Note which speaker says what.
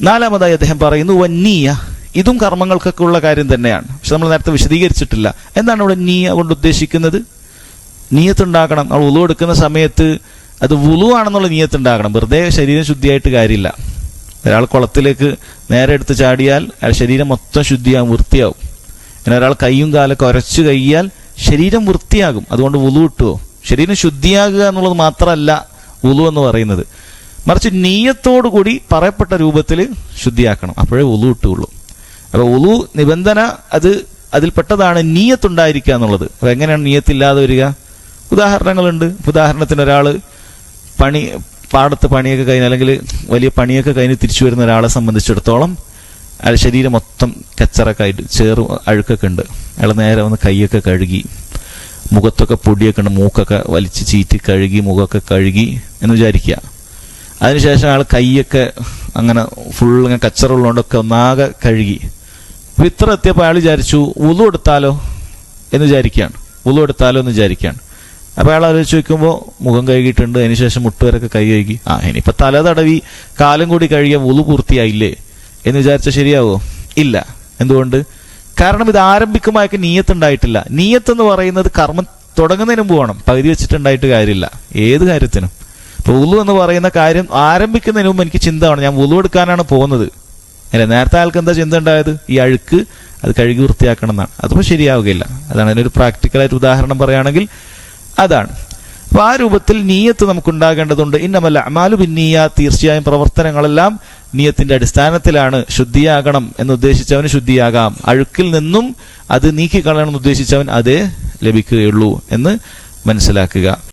Speaker 1: നാലാമതായി അദ്ദേഹം പറയുന്നു വന്നീയ ഇതും കർമ്മങ്ങൾക്കൊക്കെ ഉള്ള കാര്യം തന്നെയാണ്. പക്ഷെ നമ്മൾ നേരത്തെ വിശദീകരിച്ചിട്ടില്ല. എന്താണ് ഇവിടെ നീയ കൊണ്ട് ഉദ്ദേശിക്കുന്നത്? നീയത്തുണ്ടാക്കണം നമ്മൾ ഉളു എടുക്കുന്ന സമയത്ത് അത് വുളു ആണെന്നുള്ള നീയത്തുണ്ടാക്കണം വെറുതെ ശരീരം ശുദ്ധിയായിട്ട് കാര്യമില്ല. ഒരാൾ കുളത്തിലേക്ക് നേരെ എടുത്ത് ചാടിയാൽ അയാൾ ശരീരം മൊത്തം ശുദ്ധിയാകും വൃത്തിയാവും. പിന്നെ ഒരാൾ കൈയും കാലൊക്കെ ഉരച്ചു കഴിയാൽ ശരീരം വൃത്തിയാകും. അതുകൊണ്ട് വുളു കിട്ടുമോ ശരീരം ശുദ്ധിയാകുക എന്നുള്ളത് മാത്രമല്ല ഉളു എന്ന് പറയുന്നത്. മറിച്ച് നീയത്തോടു കൂടി പറയപ്പെട്ട രൂപത്തിൽ ശുദ്ധിയാക്കണം. അപ്പോഴേ ഉളു കിട്ടുകയുള്ളൂ. അപ്പോൾ ഉളു നിബന്ധന അത് അതിൽപ്പെട്ടതാണ് നീയത്തുണ്ടായിരിക്കുക എന്നുള്ളത്. അപ്പൊ എങ്ങനെയാണ് നീയത്തില്ലാതെ വരിക? ഉദാഹരണങ്ങളുണ്ട്. ഉദാഹരണത്തിന് ഒരാൾ പണി പാടത്ത് പണിയൊക്കെ കഴിഞ്ഞ് അല്ലെങ്കിൽ വലിയ പണിയൊക്കെ കഴിഞ്ഞ് തിരിച്ചു വരുന്ന ഒരാളെ സംബന്ധിച്ചിടത്തോളം അയാൾ ശരീരം മൊത്തം കച്ചറൊക്കെ ആയിട്ട് ചേറ് അഴുക്കൊക്കെ ഉണ്ട്. അയാൾ നേരെ വന്ന് കൈയൊക്കെ കഴുകി മുഖത്തൊക്കെ പൊടിയൊക്കെ ഉണ്ട് മൂക്കൊക്കെ വലിച്ച് ചീറ്റി കഴുകി മുഖമൊക്കെ കഴുകി എന്ന് വിചാരിക്കുക. അതിനുശേഷം ആൾ കൈയൊക്കെ അങ്ങനെ ഫുൾ ഇങ്ങനെ കച്ചറുള്ളതുകൊണ്ടൊക്കെ ഒന്നാകെ കഴുകി. അപ്പൊ ഇത്ര എത്തിയപ്പോൾ അയാൾ വിചാരിച്ചു ഉളു എടുത്താലോ? എന്ന് വിചാരിക്കുകയാണ്. ഉളു എടുത്താലോ? എന്ന് വിചാരിക്കുകയാണ്. അപ്പോൾ അയാൾ ആലോചിച്ച് വയ്ക്കുമ്പോൾ മുഖം കഴുകിയിട്ടുണ്ട് അതിനുശേഷം മുട്ടുവരൊക്കെ കൈ കഴുകി. ആ ഇനിയിപ്പോൾ തല തടവി കാലം കൂടി കഴുകിയ ഉളു പൂർത്തിയായില്ലേ? എന്ന് വിചാരിച്ചാൽ ശരിയാവോ? ഇല്ല. എന്തുകൊണ്ട്? കാരണം ഇത് ആരംഭിക്കുമ്പോഴൊക്കെ നീയത്തുണ്ടായിട്ടില്ല നീയത്ത് എന്ന് പറയുന്നത് കർമ്മം തുടങ്ങുന്നതിന് മുമ്പ് വേണം. പകുതി വെച്ചിട്ടുണ്ടായിട്ട് കാര്യമില്ല. ഏത് കാര്യത്തിനും. ഇപ്പൊ ഉളു എന്ന് പറയുന്ന കാര്യം ആരംഭിക്കുന്നതിന് മുമ്പ് എനിക്ക് ചിന്ത വേണം ഞാൻ ഉളു എടുക്കാനാണ് പോകുന്നത്. അല്ലെ നേരത്തെ ആൾക്ക് എന്താ ചിന്ത ഉണ്ടായത്? ഈ അഴുക്ക് അത് കഴുകി വൃത്തിയാക്കണം എന്നാണ്. അതിപ്പോൾ ശരിയാവുകയില്ല. അതാണ് അതിനൊരു പ്രാക്ടിക്കലായിട്ട് ഉദാഹരണം പറയുകയാണെങ്കിൽ അതാണ്. അപ്പോൾ ആ രൂപത്തിൽ നീയത്ത് നമുക്ക് ഉണ്ടാകേണ്ടതുണ്ട് ഇന്നമല്ല അമാലു പിന്നീയ തീർച്ചയായും പ്രവർത്തനങ്ങളെല്ലാം നീയത്തിന്റെ അടിസ്ഥാനത്തിലാണ്. ശുദ്ധിയാകണം എന്ന് ഉദ്ദേശിച്ചവന് ശുദ്ധിയാകാം. അഴുക്കിൽ നിന്നും അത് നീക്കിക്കളയണം എന്ന് ഉദ്ദേശിച്ചവൻ അതേ ലഭിക്കുകയുള്ളൂ എന്ന് മനസ്സിലാക്കുക.